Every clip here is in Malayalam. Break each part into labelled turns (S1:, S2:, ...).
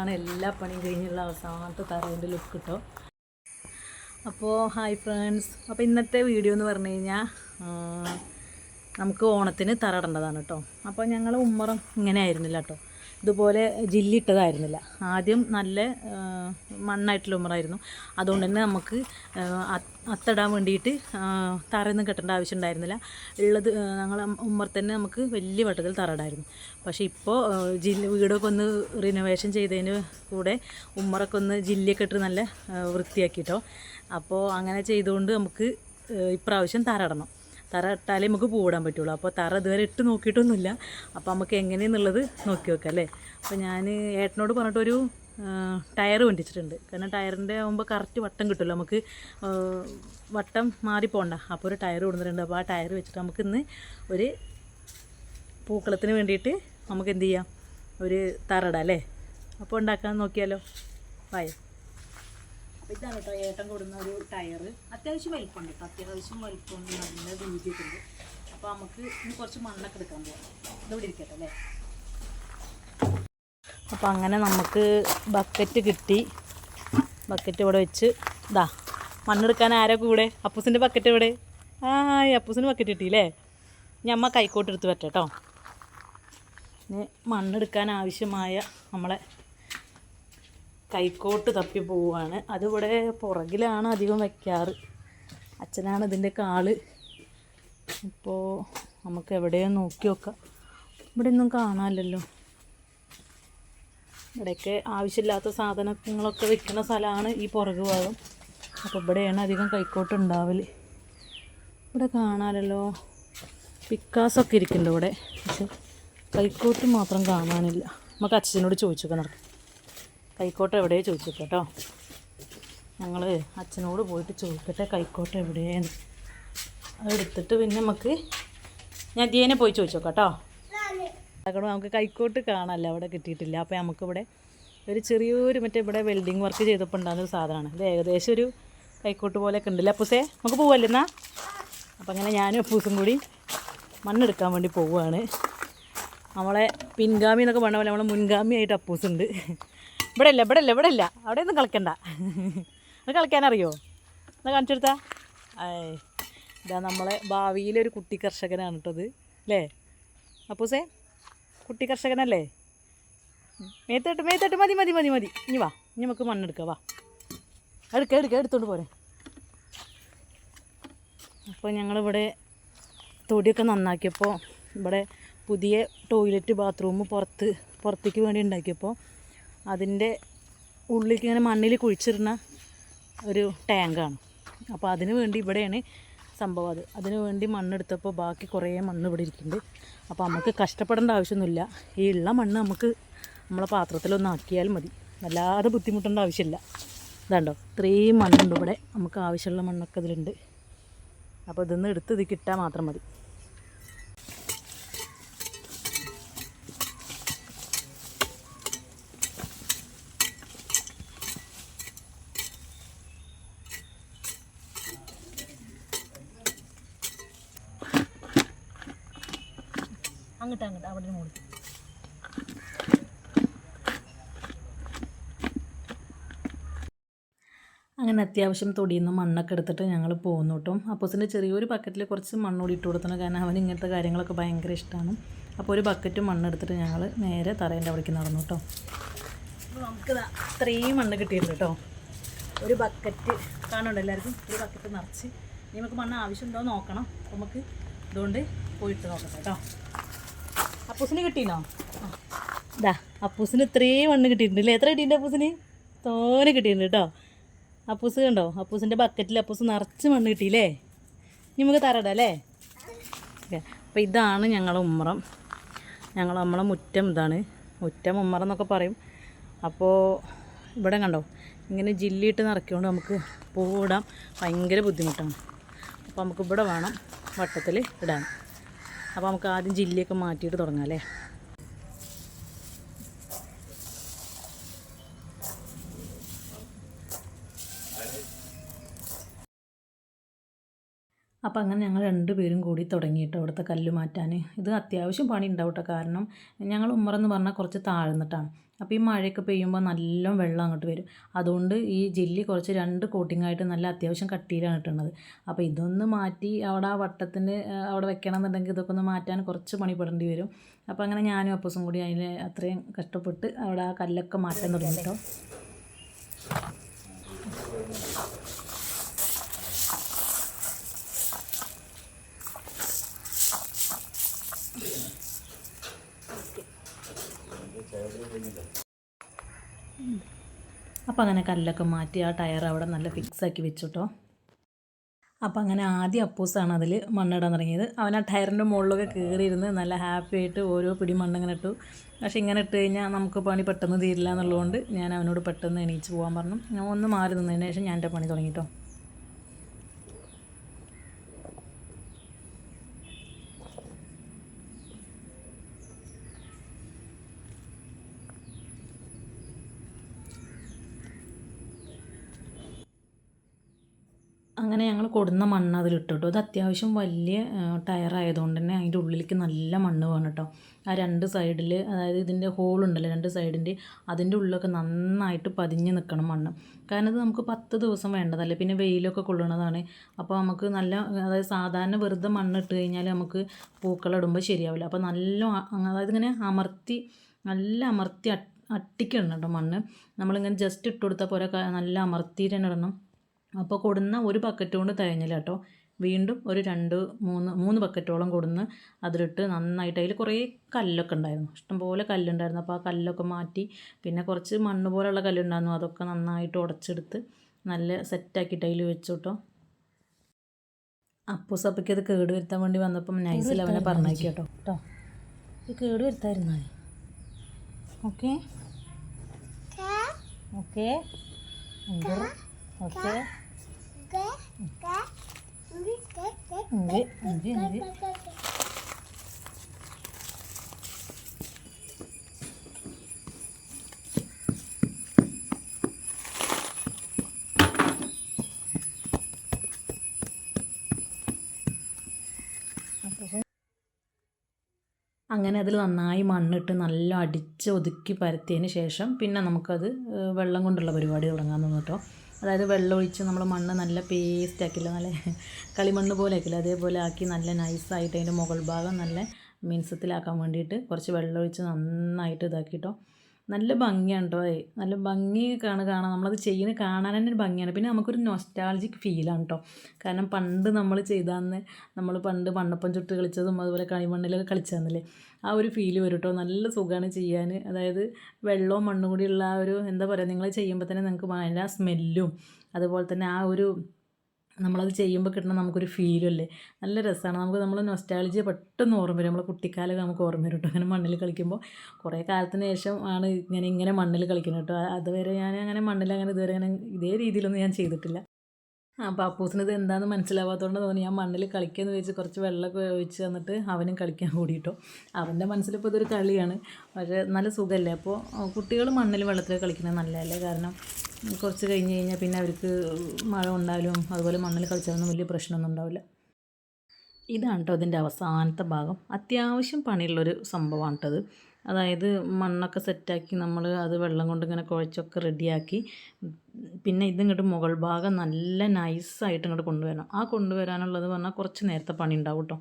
S1: ആണ് എല്ലാ പണിയും കഴിഞ്ഞുള്ള അവസാനത്തെ തറേന്റെ ലുക്ക് കിട്ടും അപ്പോൾ ഹായ് ഫ്രണ്ട്സ് അപ്പോൾ ഇന്നത്തെ വീഡിയോ എന്ന് പറഞ്ഞു കഴിഞ്ഞാൽ നമുക്ക് ഓണത്തിന് തറ ഇടേണ്ടതാണ് കേട്ടോ അപ്പോൾ ഞങ്ങൾ ഉമ്മറം ഇങ്ങനെ ആയിരുന്നില്ല കേട്ടോ ഇതുപോലെ ജില്ലിട്ടതായിരുന്നില്ല. ആദ്യം നല്ല മണ്ണായിട്ടുള്ള ഉമ്മറായിരുന്നു. അതുകൊണ്ട് തന്നെ നമുക്ക് അത്തടാൻ അത്- അത്തിടാൻ വേണ്ടിയിട്ട് തറയൊന്നും കെട്ടേണ്ട ആവശ്യം ഉണ്ടായിരുന്നില്ല ഉള്ളത് ഞങ്ങൾ ഉമ്മർ തന്നെ നമുക്ക് വലിയ വട്ടത്തിൽ തറ ഇടായിരുന്നു പക്ഷേ ഇപ്പോൾ ജില്ല വീടൊക്കെ ഒന്ന് റിനോവേഷൻ ചെയ്തതിന് കൂടെ ഉമ്മറൊക്കെ ഒന്ന് ജില്ലയൊക്കെ ഇട്ട് നല്ല വൃത്തിയാക്കിയിട്ടോ അപ്പോൾ അങ്ങനെ ചെയ്തുകൊണ്ട് നമുക്ക് ഇപ്രാവശ്യം തറ ഇടണം. തറ ഇട്ടാലേ നമുക്ക് പൂവിടാൻ പറ്റുള്ളൂ. അപ്പോൾ തറ ഇതുവരെ ഇട്ട് നോക്കിയിട്ടൊന്നുമില്ല. അപ്പോൾ നമുക്ക് എങ്ങനെയെന്നുള്ളത് നോക്കി വെക്കാം അല്ലേ? അപ്പോൾ ഞാൻ ഏട്ടനോട് പറഞ്ഞിട്ടൊരു ടയർ കൊണ്ടിച്ചിട്ടുണ്ട് കാരണം ടയറിന്റെ ആകുമ്പോൾ കറക്റ്റ് വട്ടം കിട്ടുമല്ലോ നമുക്ക്. വട്ടം മാറിപ്പോണ്ട അപ്പോൾ ഒരു ടയർ കൊടുത്തിട്ടുണ്ട്. അപ്പോൾ ആ ടയർ വെച്ചിട്ട് നമുക്ക് ഇന്ന് ഒരു പൂക്കളത്തിന് വേണ്ടിയിട്ട് നമുക്ക് എന്ത് ചെയ്യാം? ഒരു തറയിടാം അല്ലേ? അപ്പോൾ ഉണ്ടാക്കാൻ നോക്കിയാലോ. വായോ അപ്പോൾ ഇതാണ് കേട്ടോ ഏട്ടൻ കൊടുന്ന ഒരു ടയർ അത്യാവശ്യം വലിപ്പമുണ്ട് അത്യാവശ്യം വലിപ്പമുണ്ട് നല്ല രീതിയിട്ടുണ്ട് അപ്പൊ നമുക്ക് ഇനി കുറച്ച് മണ്ണൊക്കെ എടുക്കാൻ പോകാം ഇതിവിടെ ഇരിക്കട്ടെ അല്ലേ? അപ്പോൾ അങ്ങനെ നമുക്ക് ബക്കറ്റ് കിട്ടി. ബക്കറ്റ് ഇവിടെ വെച്ച് ഇതാ മണ്ണെടുക്കാൻ ആരാ കൂടെ? അപ്പൂസിന്റെ ബക്കറ്റ് ഇവിടെ ആ അപ്പൂസിന് ബക്കറ്റ് കിട്ടിയില്ലേ ഇനി അമ്മ കൈക്കോട്ടെടുത്ത് വരട്ടെ കേട്ടോ ഇനി മണ്ണെടുക്കാൻ ആവശ്യമായ നമ്മളെ കൈക്കോട്ട് തപ്പി പോവുകയാണ്. അതിവിടെ പുറകിലാണ് അധികം വയ്ക്കാറ്. അച്ഛനാണ് ഇതിന്റെ കാൾ. ഇപ്പോൾ നമുക്ക് എവിടെയോ നോക്കി നോക്കാം. ഇവിടെ ഒന്നും കാണാമല്ലോ ഇവിടെയൊക്കെ ആവശ്യമില്ലാത്ത സാധനങ്ങളൊക്കെ വെക്കുന്ന സ്ഥലമാണ് ഈ പുറകു ഭാഗം. അപ്പോൾ ഇവിടെയാണ് അധികം കൈക്കോട്ട് ഉണ്ടാവൽ ഇവിടെ കാണാമല്ലോ പിക്കാസൊക്കെ ഇരിക്കുന്നുണ്ട് ഇവിടെ. പക്ഷെ കൈക്കോട്ട് മാത്രം കാണാനില്ല. നമുക്ക് അച്ഛനോട് ചോദിച്ചോക്കാം നടക്കും. കൈക്കോട്ട് എവിടെയോ ചോദിച്ചു കേട്ടോ ഞങ്ങൾ അച്ഛനോട് പോയിട്ട് ചോദിക്കട്ടെ കൈക്കോട്ട് എവിടെയെന്ന്. അതെടുത്തിട്ട് പിന്നെ നമുക്ക് ഞാൻ ദിയേനെ പോയി ചോദിച്ചോക്കാം കേട്ടോ കാരണം നമുക്ക് കൈക്കോട്ട് കാണാമല്ലോ അവിടെ കിട്ടിയിട്ടില്ല. അപ്പോൾ നമുക്കിവിടെ ഒരു ചെറിയൊരു മറ്റേ ഇവിടെ വെൽഡിങ് വർക്ക് ചെയ്തപ്പോൾ ഉണ്ടാകുന്ന ഒരു സാധനമാണ്. ഇത് ഏകദേശം ഒരു കൈക്കോട്ട് പോലെയൊക്കെ ഉണ്ടല്ലേ അപ്പൂസേ? നമുക്ക് പോവല്ലേ എന്നാ? അപ്പം അങ്ങനെ ഞാനും അപ്പൂസും കൂടി മണ്ണെടുക്കാൻ വേണ്ടി പോവുകയാണ്. നമ്മളെ പിൻഗാമി എന്നൊക്കെ പറഞ്ഞ പോലെ നമ്മളെ മുൻഗാമിയായിട്ട് അപ്പൂസുണ്ട്. ഇവിടെ ഇല്ല ഇവിടെ ഇല്ല ഇവിടെ ഇല്ല അവിടെ ഒന്നും കളിക്കണ്ട. അത് കളിക്കാനറിയോ? എന്നാ കാണിച്ചു കൊടുത്താ. ഏയ് ഇതാ നമ്മളെ ഭാവിയിലൊരു കുട്ടി കർഷകനാണ് കേട്ടത് അല്ലേ? അപ്പൂസേ കുട്ടി കർഷകനല്ലേ? മേത്തോട്ട് മേത്തോട്ട് മതി മതി മതി മതി. ഇനി വാ ഇനി നമുക്ക് മണ്ണെടുക്കാം വാ. എടുക്ക എടുക്ക എടുത്തോണ്ട് പോരെ. അപ്പോൾ ഞങ്ങളിവിടെ തൊടിയൊക്കെ നന്നാക്കിയപ്പോൾ ഇവിടെ പുതിയ ടോയ്ലറ്റ് ബാത്റൂം പുറത്ത് പുറത്തേക്ക് വേണ്ടി ഉണ്ടാക്കിയപ്പോൾ അതിന്റെ ഉള്ളിലേക്ക് ഇങ്ങനെ മണ്ണിൽ കുഴിച്ചിരുന്ന ഒരു ടാങ്കാണ്. അപ്പോൾ അതിന് വേണ്ടി ഇവിടെയാണ് സംഭവം അത്. അതിന് വേണ്ടി മണ്ണെടുത്തപ്പോൾ ബാക്കി കുറേ മണ്ണ് ഇവിടെ ഇരിക്കുന്നുണ്ട്. അപ്പോൾ നമുക്ക് കഷ്ടപ്പെടേണ്ട ആവശ്യമൊന്നുമില്ല. ഈ ഉള്ള മണ്ണ് നമുക്ക് നമ്മളെ പാത്രത്തിലൊന്ന് ആക്കിയാൽ മതി. വല്ലാതെ ബുദ്ധിമുട്ടേണ്ട ആവശ്യമില്ല. ഇതാണ്ടോ? ഇത്രയും മണ്ണുണ്ട് ഇവിടെ. നമുക്ക് ആവശ്യമുള്ള മണ്ണൊക്കെ ഇതിലുണ്ട്. അപ്പോൾ ഇതൊന്ന് എടുത്ത് ഇത് കിട്ടാൻ മാത്രം മതി. അങ്ങോട്ട് അങ്ങോട്ട് അവിടെ മുകളിൽ. അങ്ങനെ അത്യാവശ്യം തൊടിയിൽ നിന്ന് മണ്ണൊക്കെ എടുത്തിട്ട് ഞങ്ങൾ പോകുന്നു കേട്ടോ. അപ്പോസിന്റെ ചെറിയൊരു ബക്കറ്റിൽ കുറച്ച് മണ്ണോടി ഇട്ട് കൊടുത്തണം കാരണം അവന് ഇങ്ങനത്തെ കാര്യങ്ങളൊക്കെ ഭയങ്കര ഇഷ്ടമാണ് അപ്പോൾ ഒരു ബക്കറ്റ് മണ്ണെടുത്തിട്ട് ഞങ്ങൾ നേരെ തറേന്റെ അവിടേക്ക് നടന്നു കേട്ടോ. നമുക്ക് അത്രയും മണ്ണ് കിട്ടിയിട്ടുണ്ട് കേട്ടോ. ഒരു ബക്കറ്റ് കാണുന്നുണ്ട് എല്ലാവർക്കും. ഒരു ബക്കറ്റ് നിറച്ച്. നിങ്ങൾക്ക് നമുക്ക് മണ്ണ് ആവശ്യമുണ്ടോ ഉണ്ടോ നോക്കണം. നമുക്ക് ഇതുകൊണ്ട് പോയിട്ട് നോക്കട്ടെ കേട്ടോ. അപ്പൂസിന് കിട്ടിയോ ഇതാ അപ്പൂസിന് ഇത്രയും മണ്ണ് കിട്ടിയിട്ടുണ്ട് അല്ലേ എത്ര കിട്ടിയിട്ടുണ്ട് അപ്പൂസിന്? തോനെ കിട്ടിയിട്ടുണ്ട് കേട്ടോ. അപ്പൂസ് കണ്ടോ? അപ്പൂസിന്റെ ബക്കറ്റിൽ അപ്പൂസ് നിറച്ച് മണ്ണ് കിട്ടിയില്ലേ നമുക്ക് തരടാ അല്ലേ? അപ്പോൾ ഇതാണ് ഞങ്ങളുടെ ഉമ്മറം. ഞങ്ങൾ നമ്മളെ മുറ്റം ഇതാണ്. മുറ്റം ഉമ്മറം എന്നൊക്കെ പറയും. അപ്പോൾ ഇവിടെ കണ്ടോ? ഇങ്ങനെ ജില്ലിയിട്ട് നിറയ്ക്കൊണ്ട് നമുക്ക് പൂവിടാൻ ഭയങ്കര ബുദ്ധിമുട്ടാണ്. അപ്പോൾ നമുക്ക് ഇവിടെ വേണം വട്ടത്തിൽ ഇടാൻ. അപ്പോൾ നമുക്ക് ആദ്യം ജില്ലയൊക്കെ മാറ്റിയിട്ട് തുടങ്ങാം അല്ലേ? അപ്പോൾ അങ്ങനെ ഞങ്ങൾ രണ്ടുപേരും കൂടി തുടങ്ങിയിട്ട് അവിടുത്തെ കല്ല് മാറ്റാൻ. ഇത് അത്യാവശ്യം പണി ഉണ്ടാവും കേട്ടോ. കാരണം ഞങ്ങൾ ഉമ്മറെന്ന് പറഞ്ഞാൽ കുറച്ച് താഴ്ന്നിട്ടാണ്. അപ്പോൾ ഈ മഴയൊക്കെ പെയ്യുമ്പോൾ നല്ല വെള്ളം അങ്ങോട്ട് വരും. അതുകൊണ്ട് ഈ ജെല്ലി കുറച്ച് രണ്ട് കോട്ടിംഗ് കോട്ടിങ്ങായിട്ട് നല്ല അത്യാവശ്യം കട്ടിയിലാണ് ഇട്ടുന്നത്. അപ്പോൾ ഇതൊന്ന് മാറ്റി അവിടെ ആ വട്ടത്തിന് അവിടെ വെക്കണം എന്നുണ്ടെങ്കിൽ ഇതൊക്കെ ഒന്ന് മാറ്റാൻ കുറച്ച് പണിപ്പെടേണ്ടി വരും. അപ്പോൾ അങ്ങനെ ഞാനും അപ്പസും കൂടി അതിൽ അത്രയും കഷ്ടപ്പെട്ട് അവിടെ ആ കല്ലൊക്കെ മാറ്റാൻ തുടങ്ങി കേട്ടോ അപ്പോൾ അങ്ങനെ കല്ലൊക്കെ മാറ്റി ആ ടയർ അവിടെ നല്ല ഫിക്സ് ആക്കി വെച്ചു കേട്ടോ അപ്പോൾ അങ്ങനെ ആദ്യം അപ്പൂസാണ് അതിൽ മണ്ണിടാൻ തുടങ്ങിയത്. അവൻ ആ ടയറിന്റെ മുകളിലൊക്കെ കയറിയിരുന്ന് നല്ല ഹാപ്പി ആയിട്ട് ഓരോ പിടി മണ്ണിങ്ങനെ ഇട്ടു. പക്ഷേ ഇങ്ങനെ ഇട്ട് കഴിഞ്ഞാൽ നമുക്ക് പണി പെട്ടെന്ന് തീരില്ല എന്നുള്ളതുകൊണ്ട് ഞാൻ അവനോട് പെട്ടെന്ന് എണീച്ച് പോകാൻ പറഞ്ഞു. ഞാൻ ഒന്ന് മാറി നിന്നതിന് ശേഷം ഞാൻ എന്റെ പണി തുടങ്ങി അങ്ങനെ ഞങ്ങൾ കൊടുന്ന മണ്ണ് അതിലിട്ടു കേട്ടോ അത് അത്യാവശ്യം വലിയ ടയറായതുകൊണ്ട് തന്നെ അതിന്റെ ഉള്ളിലേക്ക് നല്ല മണ്ണ് വേണം കേട്ടോ ആ രണ്ട് സൈഡിൽ അതായത് ഇതിന്റെ ഹോളുണ്ടല്ലോ രണ്ട് സൈഡിന്റെ അതിന്റെ ഉള്ളിലൊക്കെ നന്നായിട്ട് പതിഞ്ഞ് നിൽക്കണം മണ്ണ്. കാരണം അത് നമുക്ക് പത്ത് ദിവസം വേണ്ടതല്ലേ. പിന്നെ വെയിലൊക്കെ കൊള്ളണതാണ് അപ്പോൾ നമുക്ക് നല്ല അതായത് സാധാരണ വെറുതെ മണ്ണ് ഇട്ട് കഴിഞ്ഞാൽ നമുക്ക് പൂക്കളിടുമ്പോൾ ശരിയാവില്ല. അപ്പോൾ നല്ല അതായത് ഇങ്ങനെ അമർത്തി നല്ല അമർത്തി അട്ടിക്കണം കേട്ടോ മണ്ണ്. നമ്മളിങ്ങനെ ജസ്റ്റ് ഇട്ട് കൊടുത്താൽ നല്ല അമർത്തിയിട്ട് തന്നെ ഇടണം. അപ്പോൾ കൊടുന്ന ഒരു ബക്കറ്റ് കൊണ്ട് തികഞ്ഞില്ല കേട്ടോ വീണ്ടും ഒരു രണ്ട് മൂന്ന് മൂന്ന് ബക്കറ്റോളം കൊടുന്ന് അതിലിട്ട് നന്നായിട്ട് അതിൽ കുറേ കല്ലൊക്കെ ഉണ്ടായിരുന്നു. ഇഷ്ടംപോലെ കല്ലുണ്ടായിരുന്നു. അപ്പോൾ ആ കല്ലൊക്കെ മാറ്റി പിന്നെ കുറച്ച് മണ്ണ് പോലെയുള്ള കല്ലുണ്ടായിരുന്നു. അതൊക്കെ നന്നായിട്ട് ഉടച്ചെടുത്ത് നല്ല സെറ്റാക്കിയിട്ട് അതിൽ വെച്ചു കേട്ടോ അപ്പൂസപ്പയ്ക്ക് അത് കേട് വരുത്താൻ വേണ്ടി വന്നപ്പം നൈസിൽ അവനെ പറഞ്ഞേക്കും കേട്ടോ. കേട്ടോ ഇത് കേട് വരുത്തായിരുന്നു ഓക്കെ. ഓക്കെ. ഓക്കെ. അങ്ങനെ അതിൽ നന്നായി മണ്ണിട്ട് നല്ല അടിച്ച് ഒതുക്കി പരത്തിയതിന് ശേഷം പിന്നെ നമുക്കത് വെള്ളം കൊണ്ടുള്ള പരിപാടി തുടങ്ങാൻ കേട്ടോ. അതായത് വെള്ളം ഒഴിച്ച് നമ്മൾ മണ്ണ് നല്ല പേസ്റ്റ് ആക്കില്ല നല്ല കളിമണ്ണ് പോലെ ആക്കില്ല. അതേപോലെ ആക്കി നല്ല നൈസായിട്ട് അതിന്റെ മുകൾ ഭാഗം നല്ല മിൻസത്തിലാക്കാൻ വേണ്ടിയിട്ട് കുറച്ച് വെള്ളം ഒഴിച്ച് നന്നായിട്ട് ഇതാക്കിട്ടോ. നല്ല ഭംഗിയാണ് കേട്ടോ നല്ല ഭംഗി കാണുക കാണാൻ നമ്മളത് ചെയ്യുന്നത് കാണാൻ തന്നെ ഒരു ഭംഗിയാണ്. പിന്നെ നമുക്കൊരു നൊസ്റ്റാൾജിക് ഫീലാണ് കേട്ടോ കാരണം പണ്ട് നമ്മൾ ചെയ്താന്ന് നമ്മൾ പണ്ട് മണ്ണപ്പം ചുട്ട് കളിച്ചതും അതുപോലെ കളിമണ്ണിലൊക്കെ കളിച്ചതെന്നല്ലേ ആ ഒരു ഫീൽ വരും കേട്ടോ നല്ല സുഖമാണ് ചെയ്യാൻ. അതായത് വെള്ളവും മണ്ണും കൂടിയുള്ള ആ ഒരു എന്താ പറയുക നിങ്ങൾ ചെയ്യുമ്പോൾ തന്നെ നിങ്ങൾക്ക് ഭയങ്കര സ്മെല്ലും അതുപോലെ തന്നെ ആ ഒരു നമ്മളത് ചെയ്യുമ്പോൾ കിട്ടുന്ന നമുക്കൊരു ഫീലല്ലേ നല്ല രസമാണ് നമുക്ക് നമ്മൾ നൊസ്റ്റാളജിയ പെട്ടെന്ന് ഓർമ്മ വരും. നമ്മളെ കുട്ടിക്കാലം നമുക്ക് ഓർമ്മ വരും കേട്ടോ. അങ്ങനെ മണ്ണിൽ കളിക്കുമ്പോൾ കുറേ കാലത്തിന് ശേഷം ആണ് ഇങ്ങനെ ഇങ്ങനെ മണ്ണിൽ കളിക്കുന്നത് കേട്ടോ. അതുവരെ ഞാൻ അങ്ങനെ മണ്ണിൽ അങ്ങനെ ഇതുവരെ അങ്ങനെ ഇതേ രീതിയിലൊന്നും ഞാൻ ചെയ്തിട്ടില്ല. അപ്പോൾ അപ്പൂസിന് ഇത് എന്താണെന്ന് മനസ്സിലാവാത്തതുകൊണ്ട് തോന്നി. ഞാൻ മണ്ണിൽ കളിക്കാമെന്ന് വെച്ച് കുറച്ച് വെള്ളമൊക്കെ ഒഴിച്ച് തന്നിട്ട് അവനും കളിക്കാൻ കൂടിയിട്ടോ അവന്റെ മനസ്സിലിപ്പോൾ ഇതൊരു കളിയാണ്. പക്ഷേ നല്ല സുഖമല്ലേ അപ്പോൾ കുട്ടികൾ മണ്ണിൽ വെള്ളത്തിൽ കളിക്കുന്നത് നല്ലതല്ലേ? കാരണം കുറച്ച് കഴിഞ്ഞ് കഴിഞ്ഞാൽ പിന്നെ അവർക്ക് മഴ ഉണ്ടായാലും അതുപോലെ മണ്ണിൽ കളിച്ചാലൊന്നും വലിയ പ്രശ്നമൊന്നും ഉണ്ടാവില്ല. ഇതാണ് കേട്ടോ അതിന്റെ അവസാനത്തെ ഭാഗം. അത്യാവശ്യം പണിയുള്ളൊരു സംഭവമാണ് കേട്ടത് അതായത് മണ്ണൊക്കെ സെറ്റാക്കി നമ്മൾ അത് വെള്ളം കൊണ്ട് ഇങ്ങനെ കുഴച്ചൊക്കെ റെഡിയാക്കി. പിന്നെ ഇതിങ്ങോട്ട് മുകൾ ഭാഗം നല്ല നൈസായിട്ട് ഇങ്ങോട്ട് കൊണ്ടുവരണം. ആ കൊണ്ടുവരാനുള്ളത് പറഞ്ഞാൽ കുറച്ച് നേരത്തെ പണി ഉണ്ടാവും കേട്ടോ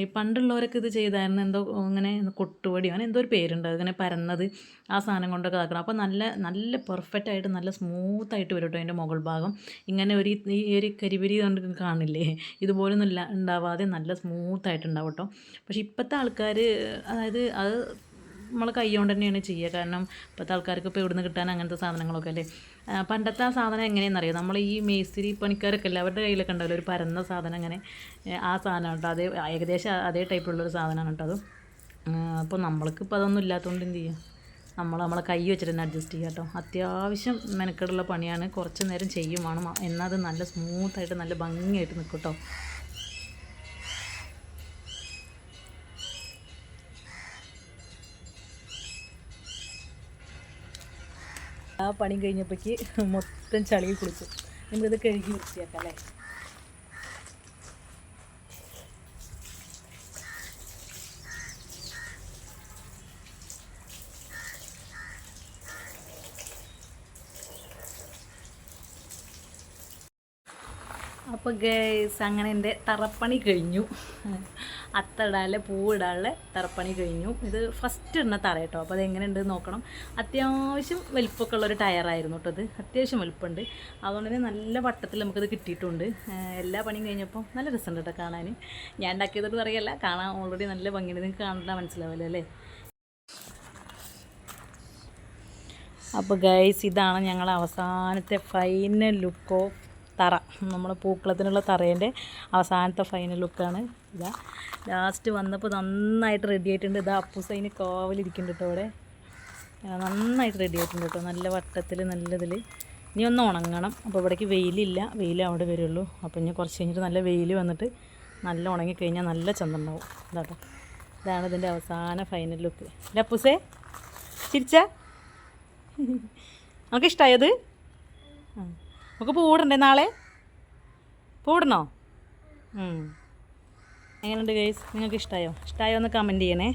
S1: ഈ പണ്ടുള്ളവരൊക്കെ ഇത് ചെയ്തായിരുന്നു. എന്തോ ഇങ്ങനെ കൊട്ടുപടി അങ്ങനെ എന്തോ ഒരു പേരുണ്ട്. അതിങ്ങനെ പരന്നത് ആ സാധനം കൊണ്ടൊക്കെ ആക്കണം. അപ്പോൾ നല്ല നല്ല പെർഫെക്റ്റ് ആയിട്ട് നല്ല സ്മൂത്തായിട്ട് വരും കേട്ടോ അതിന്റെ മുകൾ ഭാഗം. ഇങ്ങനെ ഒരു ഈ ഒരു കരിപിരി കൊണ്ട് കാണില്ലേ? ഇതുപോലൊന്നും ഇല്ല ഉണ്ടാവാതെ നല്ല സ്മൂത്തായിട്ട് ഉണ്ടാവും കേട്ടോ. പക്ഷേ ഇപ്പോഴത്തെ ആൾക്കാർ അതായത് അത് നമ്മൾ കൈ കൊണ്ട് തന്നെയാണ് ചെയ്യുക. കാരണം ഇപ്പോഴത്തെ ആൾക്കാർക്ക് ഇപ്പോൾ ഇവിടുന്ന് കിട്ടാൻ അങ്ങനത്തെ സാധനങ്ങളൊക്കെ അല്ലേ? പണ്ടത്തെ ആ സാധനം എങ്ങനെയാണെന്ന് അറിയാം? നമ്മൾ ഈ മേസ്തിരി പണിക്കാരൊക്കെ അല്ലേ? അവരുടെ കയ്യിലൊക്കെ ഉണ്ടാവില്ല? ഒരു പരന്ന സാധനം അങ്ങനെ ആ സാധനം കേട്ടോ. അതേ ഏകദേശം അതേ ടൈപ്പുള്ളൊരു സാധനമാണ് കേട്ടോ അത്. അപ്പോൾ നമ്മൾക്ക് ഇപ്പോൾ അതൊന്നും ഇല്ലാത്തതുകൊണ്ട് എന്ത് ചെയ്യുക നമ്മൾ നമ്മളെ കൈ വെച്ചിട്ട് തന്നെ അഡ്ജസ്റ്റ് ചെയ്യുക കേട്ടോ. അത്യാവശ്യം മെനക്കെടുള്ള പണിയാണ്. കുറച്ച് നേരം ചെയ്യും എന്നാൽ അത് നല്ല സ്മൂത്തായിട്ട് നല്ല ഭംഗിയായിട്ട് നിൽക്കും കേട്ടോ. പണി കഴിഞ്ഞപ്പോഴേക്ക് മൊത്തം ചളിയിൽ കുളിച്ചു. നമ്മളിത് കഴുകി വൃത്തിയാക്കല്ലേ അപ്പോൾ ഗേസ് അങ്ങനെ എന്റെ തറപ്പണി കഴിഞ്ഞു. അത്തടാലെ പൂവിടാനുള്ള തറപ്പണി കഴിഞ്ഞു. ഇത് ഫസ്റ്റ് ഇടുന്ന തറ കേട്ടോ. അപ്പോൾ അത് എങ്ങനെയുണ്ട് നോക്കണം. അത്യാവശ്യം വലിപ്പമൊക്കെ ഉള്ളൊരു ടയറായിരുന്നു കേട്ടോ അത് അത്യാവശ്യം വലിപ്പമുണ്ട്. അതുകൊണ്ട് തന്നെ നല്ല വട്ടത്തിൽ നമുക്കത് കിട്ടിയിട്ടുണ്ട്. എല്ലാ പണിയും കഴിഞ്ഞപ്പോൾ നല്ല രസമുണ്ട് കേട്ടോ കാണാൻ. ഞാൻ ഉണ്ടാക്കിയതോട് പറയല്ല കാണാൻ ഓൾറെഡി നല്ല ഭംഗിയുണ്ട്. നിങ്ങൾക്ക് കാണാൻ മനസ്സിലാവില്ല അല്ലേ? അപ്പോൾ ഗൈസ് ഇതാണ് ഞങ്ങളുടെ അവസാനത്തെ ഫൈനൽ ലുക്ക് ഓഫ് തറ നമ്മുടെ പൂക്കളത്തിനുള്ള തറേന്റെ അവസാനത്തെ ഫൈനൽ ലുക്കാണ് ഇതാ. ലാസ്റ്റ് വന്നപ്പോൾ നന്നായിട്ട് റെഡി ആയിട്ടുണ്ട്. ഇതാ അപ്പൂസൈന് കാവലിരിക്കുന്നുണ്ട് കേട്ടോ അവിടെ. നന്നായിട്ട് റെഡി ആയിട്ടുണ്ട് കേട്ടോ. നല്ല വട്ടത്തിൽ നല്ലതിൽ ഇനി ഒന്ന് ഉണങ്ങണം. അപ്പോൾ ഇവിടേക്ക് വെയിലില്ല. വെയിൽ അവിടെ വരുള്ളൂ. അപ്പോൾ ഇനി കുറച്ച് കഴിഞ്ഞിട്ട് നല്ല വെയിൽ വന്നിട്ട് നല്ല ഉണങ്ങിക്കഴിഞ്ഞാൽ നല്ല ചന്തണ്ടാവും ഇതാട്ടോ ഇതാണ് ഇതിന്റെ അവസാന ഫൈനൽ ലുക്ക് അല്ലേ അപ്പൂസേ ചിരിച്ച? നമുക്ക് ഇഷ്ടമായത് നമുക്ക് പൂടണ്ടേ നാളെ? പൂടണോ. എങ്ങനെയുണ്ട് ഗൈസ് നിങ്ങൾക്ക് ഇഷ്ടമായോ ഇഷ്ടമായോ എന്ന് കമന്റ് ചെയ്യണേ.